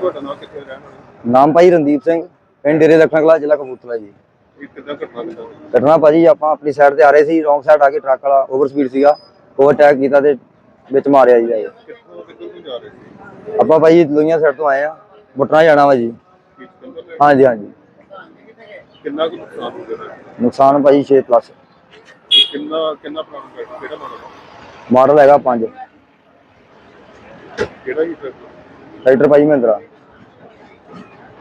ਤੁਹਾਡਾ ਨਾਮ ਕਿੱਥੇ ਰਹਿਣ ਵਾਲਾ ਨਾਮ ਭਾਈ ਰਣਦੀਪ ਸਿੰਘ ਪਿੰਡ ਡੇਰੇ ਲਖਣਾ ਕਲਾ ਜ਼ਿਲ੍ਹਾ ਕਪੂਰਥਲਾ ਜੀ। ਇਹ ਕਿੱਦਾਂ ਘਟਨਾ ਕਿੱਦਾਂ ਹੋਈ? ਘਟਨਾ ਭਾਜੀ ਆਪਾਂ ਆਪਣੀ ਸਾਈਡ ਤੇ ਆ ਰਹੇ ਸੀ ਰੋਂਗ ਸਾਈਡ ਆ ਕੇ ਟਰੱਕ ਵਾਲਾ ਓਵਰ ਸਪੀਡ ਸੀਗਾ ਓਵਰਟੇਕ ਕੀਤਾ ਤੇ ਵਿੱਚ ਮਾਰਿਆ ਜੀ ਇਹ। ਕਿੱਥੋਂ ਕਿੱਥੋਂ ਨੂੰ ਜਾ ਰਹੇ ਸੀ? ਆਪਾਂ ਭਾਈ ਲੋਈਆਂ ਸਾਈਡ ਤੋਂ ਆਏ ਆ ਮੁੱਟਣਾ ਜਾਣਾ ਵਾ ਜੀ। ਕੀ ਸਿਕੰਦਰ ਦੇ? ਹਾਂਜੀ ਹਾਂਜੀ। ਕਿੰਨਾ ਕੁ ਨੁਕਸਾਨ ਹੋ ਗਿਆ? ਨੁਕਸਾਨ ਭਾਈ 6 ਪਲੱਸ ਕਿੰਨਾ ਕਿੰਨਾ ਪੁਰਾਣਾ ਟਰੈਕਟਰ ਕਿਹੜਾ ਮਾਡਲ ਮਾਡਲ ਹੈਗਾ 5 ਕਿਹੜਾ ਹੀ ਟਰੈਕਟਰ ਭਾਈ ਮਹਿੰਦਰਾ।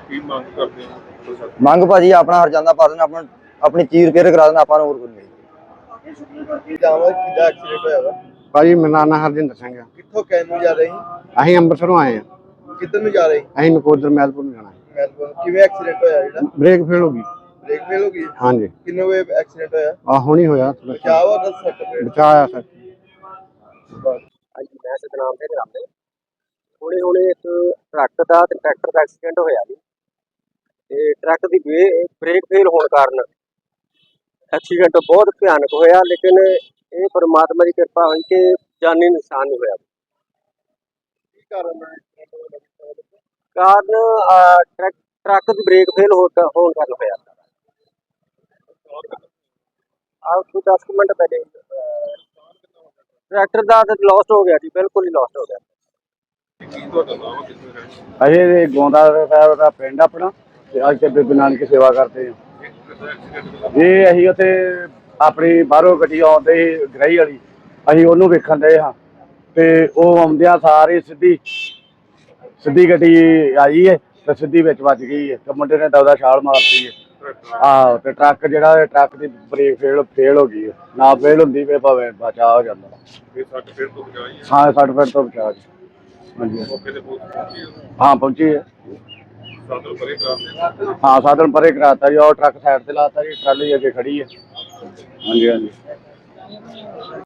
ਕੀ ਮੰਗ ਕਰਦੇ ਹੋ ਪ੍ਰਸ਼ਾਸਨ? ਮੰਗ ਭਾਜੀ ਆਪਣਾ ਹਰਜਾਨਾ ਪਾ ਦੇਣਾ ਆਪਣਾ ਆਪਣੀ ਚੀਰ ਕੇ ਕਰਾ ਦੇਣਾ ਆਪਾਂ ਨੂੰ ਹੋਰ ਕੋਈ ਨਹੀਂ। ਕੀ ਜਾਵਾ ਕਿਦਾ ਐਕਸੀਡੈਂਟ ਹੋਇਆ ਵਾ? ਭਾਜੀ ਮੇਰਾ ਨਾਂ ਹਰਜਿੰਦਰ ਸਿੰਘ ਆ। ਕਿੱਥੋਂ ਕੈਨ ਨੂੰ ਜਾ ਰਹੀ? ਅਸੀਂ ਅੰਮ੍ਰਿਤਸਰੋਂ ਆਏ ਆ। ਕਿੱਧਰ ਨੂੰ ਜਾ ਰਹੀ? ਅਸੀਂ ਨਕੋਦਰ ਮੈਲਪੁਰ ਨੂੰ ਜਾਣਾ। ਮੈਲਬੌਰਨ ਕਿਵੇਂ ਐਕਸੀਡੈਂਟ ਹੋਇਆ ਜਿਹੜਾ? ਬ੍ਰੇਕ ਫੇਲ ਹੋ ਗਈ। ਬ੍ਰੇਕ ਫੇਲ ਹੋ ਗਈ? ਹਾਂਜੀ। ਕਿੰਨੇ ਵੇ ਐਕਸੀਡੈਂਟ ਹੋਇਆ? ਆ ਹੁਣੀ ਹੋਇਆ। ਬਚਾਅ ਵਾ ਦੱਸ ਸਕਦੇ ਬਚਾਇਆ ਸਰ ਹਾਂਜੀ ਮੈਂ ਸਤਨਾਮ ਸਿੰਘ ਰਾਮਦੇ ਹੁਣੇ ਹੁਣੇ ਇੱਕ ਟਰੱਕ ਦਾ ਤੇ ਟਰੈਕਟਰ ਦਾ ਐਕਸੀਡੈਂਟ ਹੋਇਆ ਜੀ। ਤੇ ਟਰੱਕ ਦੀ ਬ੍ਰੇਕ ਫੇਲ ਹੋਣ ਕਾਰਨ ਐਕਸੀਡੈਂਟ ਬਹੁਤ ਭਿਆਨਕ ਹੋਇਆ ਲੇਕਿਨ ਇਹ ਪਰਮਾਤਮਾ ਦੀ ਕਿਰਪਾ ਹੋਈ ਕਿ ਜਾਨੀ ਨੁਕਸਾਨ ਨਹੀਂ ਹੋਇਆ। ਕੀ ਕਾਰਨ ਹੈ? ਕਾਰਨ ਅਹ, ਟਰੱਕ ਟਰੱਕ ਦੀ ਬ੍ਰੇਕ ਫੇਲ ਹੋਣ ਕਾਰਨ ਹੋਇਆ। ਆਹ ਤੋਂ 10 ਮਿੰਟ ਪਹਿਲੇ ਟਰੈਕਟਰ ਦਾ ਤਾਂ ਲੋਸਟ ਹੋ ਗਿਆ ਜੀ ਬਿਲਕੁਲ ਹੀ ਲੋਸਟ ਹੋ ਗਿਆ। ਕੀ ਤੁਹਾਡਾ ਨਾਮ ਕਿੱਥੇ ਰਹਿਣ ਅਜੇ ਗੋਂਦਾ ਸਾਹਿਬ ਦਾ ਪਿੰਡ ਆਪਣਾ। ਤੇ ਅੱਜ ਤੇ ਬੀਬੀ ਨਾਨਕ ਸੇਵਾ ਕਰਦੇ ਐਕਸੀਡੈਂਟ ਇਹ ਅਸੀਂ ਉੱਥੇ ਆਪਣੀ ਬਾਹਰੋਂ ਗੱਡੀ ਆਉਂਦੇ ਗ੍ਰਹਿ ਵਾਲੀ। ਅਸੀਂ ਉਹਨੂੰ ਵੇਖਣ ਦੇ ਹਾਂ ਤੇ ਉਹ ਆਉਂਦਿਆਂ ਸਾਰੇ ਸਿੱਧੀ ਸਿੱਧੀ ਗੱਡੀ ਆਈ ਹੈ ਤੇ ਸਿੱਧੀ ਵਿੱਚ ਵੱਜ ਗਈ ਹੈ ਤੇ ਮੁੰਡੇ ਨੇ ਦਵਦਾ ਛਾਲ ਮਾਰਤੀ ਹੈ ਆਹ ਤੇ ਟਰੱਕ ਜਿਹੜਾ ਹੈ, ਟਰੱਕ ਦੀ ਬ੍ਰੇਕ ਫੇਲ ਫੇਲ ਹੋ ਗਈ ਹੈ ਨਾ ਫੇਲ ਹੁੰਦੀ ਫੇ ਭਾਵੇਂ ਬਚਾ ਹੋ ਜਾਂਦਾ। ਇਹ ਸੱਟ ਫੇਰ ਤੋਂ ਬਚਾਈ ਹੈ ਹਾਂ 60 ਫੁੱਟ ਤੋਂ ਬਚਾ ਜੀ। ਹਾਂਜੀ। ਹੈ। ਹਾਂ ਪਹੁੰਚੀ ਹੈ ਸਾਧਨ ਪਰੇ ਕਰਾਉਂਦੇ ਹਾਂ, ਸਾਧਨ ਪਰੇ ਕਰਾਤਾ ਜੀ ਉਹ ਟਰੱਕ ਸਾਈਡ ਤੇ ਲਾਤਾ ਜੀ, ਟਰਾਲੀ ਅੱਗੇ ਖੜੀ ਹੈ। ਹਾਂਜੀ ਹਾਂਜੀ।